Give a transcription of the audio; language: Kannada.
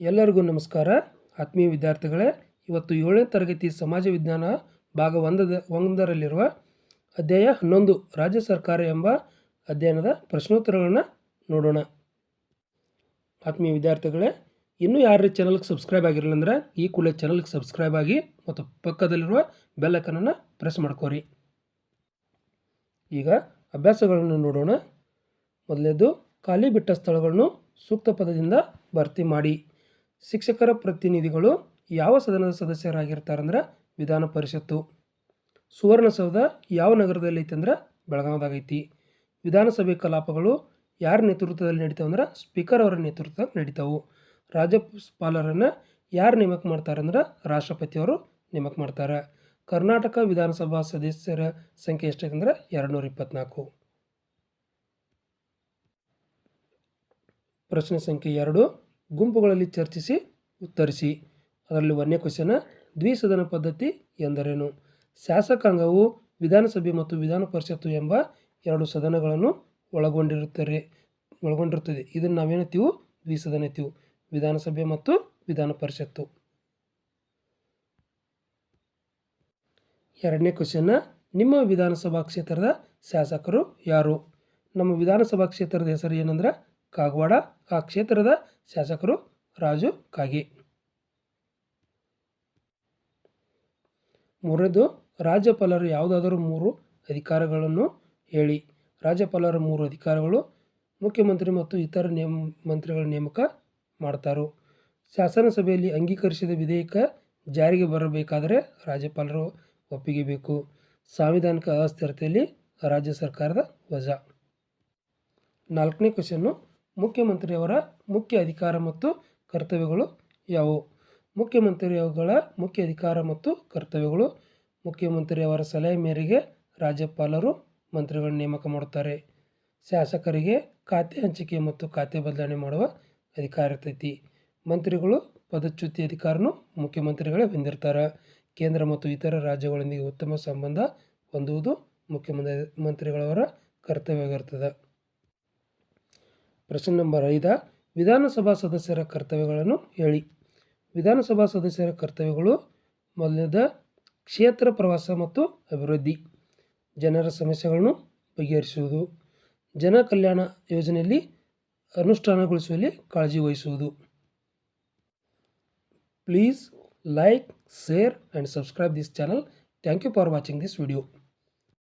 ಎಲ್ಲರಿಗೂ ನಮಸ್ಕಾರ. ಆತ್ಮೀಯ ವಿದ್ಯಾರ್ಥಿಗಳೇ, ಇವತ್ತು ಏಳನೇ ತರಗತಿ ಸಮಾಜ ವಿಜ್ಞಾನ ಭಾಗ ಒಂದದ, ಒಂದರಲ್ಲಿರುವ ಅಧ್ಯಾಯ ಹನ್ನೊಂದು, ರಾಜ್ಯ ಸರ್ಕಾರ ಎಂಬ ಅಧ್ಯಯನದ ಪ್ರಶ್ನೋತ್ತರಗಳನ್ನು ನೋಡೋಣ. ಆತ್ಮೀಯ ವಿದ್ಯಾರ್ಥಿಗಳೇ, ಇನ್ನೂ ಯಾರು ಚಾನಲ್ಗೆ ಸಬ್ಸ್ಕ್ರೈಬ್ ಆಗಿರಲಿಲ್ಲ ಅಂದರೆ ಈ ಕೂಡಲೇ ಚಾನಲ್ಗೆ ಸಬ್ಸ್ಕ್ರೈಬ್ ಆಗಿ ಮತ್ತು ಪಕ್ಕದಲ್ಲಿರುವ ಬೆಲ್ಲಕನನ್ನು ಪ್ರೆಸ್ ಮಾಡ್ಕೋರಿ. ಈಗ ಅಭ್ಯಾಸಗಳನ್ನು ನೋಡೋಣ. ಮೊದಲನೇದು, ಖಾಲಿ ಬಿಟ್ಟ ಸ್ಥಳಗಳನ್ನು ಸೂಕ್ತ ಪದದಿಂದ ಭರ್ತಿ ಮಾಡಿ. ಶಿಕ್ಷಕರ ಪ್ರತಿನಿಧಿಗಳು ಯಾವ ಸದನದ ಸದಸ್ಯರಾಗಿರ್ತಾರೆ ಅಂದ್ರೆ ವಿಧಾನ ಪರಿಷತ್ತು. ಸುವರ್ಣಸೌಧ ಯಾವ ನಗರದಲ್ಲಿ ಐತೆ ಅಂದ್ರೆ ಬೆಳಗಾವದಾಗ ಐತಿ ವಿಧಾನಸಭೆ ಕಲಾಪಗಳು ಯಾರ ನೇತೃತ್ವದಲ್ಲಿ ನಡೀತಾವೆ ಅಂದ್ರೆ ಸ್ಪೀಕರ್ ಅವರ ನೇತೃತ್ವದಲ್ಲಿ ನಡೀತಾವು. ರಾಜ್ಯಪಾಲರನ್ನು ಯಾರು ನೇಮಕ ಮಾಡ್ತಾರೆ ಅಂದ್ರೆ ರಾಷ್ಟ್ರಪತಿಯವರು ನೇಮಕ ಮಾಡ್ತಾರೆ. ಕರ್ನಾಟಕ ವಿಧಾನಸಭಾ ಸದಸ್ಯರ ಸಂಖ್ಯೆ ಎಷ್ಟೈತೆ ಅಂದ್ರೆ ಎರಡು ನೂರ ಇಪ್ಪತ್ತ್ನಾಲ್ಕು ಪ್ರಶ್ನೆ ಸಂಖ್ಯೆ ಎರಡು. ಗುಂಪುಗಳಲ್ಲಿ ಚರ್ಚಿಸಿ, ಉತ್ತರಿಸಿ. ಅದರಲ್ಲಿ ಒಂದನೇ ಕ್ವಶನ ದ್ವಿಸದನ ಪದ್ಧತಿ ಎಂದರೇನು? ಶಾಸಕಾಂಗವು ವಿಧಾನಸಭೆ ಮತ್ತು ವಿಧಾನ ಪರಿಷತ್ತು ಎಂಬ ಎರಡು ಸದನಗಳನ್ನು ಒಳಗೊಂಡಿರುತ್ತಾರೆ, ಒಳಗೊಂಡಿರುತ್ತದೆ. ಇದನ್ನು ನಾವೇನತ್ತೀವು ದ್ವಿಸದನ ಎತ್ತೀವು. ವಿಧಾನಸಭೆ ಮತ್ತು ವಿಧಾನ ಪರಿಷತ್ತು. ಎರಡನೇ ಕ್ವಶನ್ನ ನಿಮ್ಮ ವಿಧಾನಸಭಾ ಕ್ಷೇತ್ರದ ಶಾಸಕರು ಯಾರು? ನಮ್ಮ ವಿಧಾನಸಭಾ ಕ್ಷೇತ್ರದ ಹೆಸರು ಏನಂದ್ರೆ ಕಾಗವಾಡ ಆ ಕ್ಷೇತ್ರದ ಶಾಸಕರು ರಾಜು ಕಾಗಿ. ಮೂರನೇದು, ರಾಜ್ಯಪಾಲರು ಯಾವುದಾದರೂ ಮೂರು ಅಧಿಕಾರಗಳನ್ನು ಹೇಳಿ. ರಾಜ್ಯಪಾಲರ ಮೂರು ಅಧಿಕಾರಗಳು ಮುಖ್ಯಮಂತ್ರಿ ಮತ್ತು ಇತರ ನೇಮ ಮಂತ್ರಿಗಳ ನೇಮಕ ಮಾಡ್ತಾರೋ. ಶಾಸನಸಭೆಯಲ್ಲಿ ಅಂಗೀಕರಿಸಿದ ವಿಧೇಯಕ ಜಾರಿಗೆ ಬರಬೇಕಾದರೆ ರಾಜ್ಯಪಾಲರು ಒಪ್ಪಿಗೆ ಬೇಕು. ಸಾಂವಿಧಾನಿಕ ಅಸ್ಥಿರತೆಯಲ್ಲಿ ರಾಜ್ಯ ಸರ್ಕಾರದ ವಜಾ. ನಾಲ್ಕನೇ ಕ್ವಶನ್ನು ಮುಖ್ಯಮಂತ್ರಿಯವರ ಮುಖ್ಯ ಅಧಿಕಾರ ಮತ್ತು ಕರ್ತವ್ಯಗಳು ಯಾವುವು? ಮುಖ್ಯಮಂತ್ರಿಗಳ ಮುಖ್ಯ ಅಧಿಕಾರ ಮತ್ತು ಕರ್ತವ್ಯಗಳು. ಮುಖ್ಯಮಂತ್ರಿಯವರ ಸಲಹೆ ಮೇರೆಗೆ ರಾಜ್ಯಪಾಲರು ಮಂತ್ರಿಗಳ ನೇಮಕ ಮಾಡುತ್ತಾರೆ. ಶಾಸಕರಿಗೆ ಖಾತೆ ಹಂಚಿಕೆ ಮತ್ತು ಖಾತೆ ಬದಲಾವಣೆ ಮಾಡುವ ಅಧಿಕಾರ ಇರ್ತೈತಿ. ಮಂತ್ರಿಗಳು ಪದಚ್ಯುತಿ ಅಧಿಕಾರನೂ ಮುಖ್ಯಮಂತ್ರಿಗಳೇ ಹೊಂದಿರ್ತಾರೆ. ಕೇಂದ್ರ ಮತ್ತು ಇತರ ರಾಜ್ಯಗಳೊಂದಿಗೆ ಉತ್ತಮ ಸಂಬಂಧ ಹೊಂದುವುದು ಮುಖ್ಯಮಂತ್ರಿ, ಮಂತ್ರಿಗಳವರ ಕರ್ತವ್ಯವಾಗಿರ್ತದೆ. ಪ್ರಶ್ನೆ ನಂಬರ್ ಐದ, ವಿಧಾನಸಭಾ ಸದಸ್ಯರ ಕರ್ತವ್ಯಗಳನ್ನು ಹೇಳಿ. ವಿಧಾನಸಭಾ ಸದಸ್ಯರ ಕರ್ತವ್ಯಗಳು ಮೊದಲನೇದ, ಕ್ಷೇತ್ರ ಪ್ರವಾಸ ಮತ್ತು ಅಭಿವೃದ್ಧಿ. ಜನರ ಸಮಸ್ಯೆಗಳನ್ನು ಬಗೆಹರಿಸುವುದು. ಜನ ಕಲ್ಯಾಣ ಯೋಜನೆಯಲ್ಲಿ ಅನುಷ್ಠಾನಗೊಳಿಸುವಲ್ಲಿ ಕಾಳಜಿ ವಹಿಸುವುದು. Please like, share and subscribe this channel. Thank you for watching this video.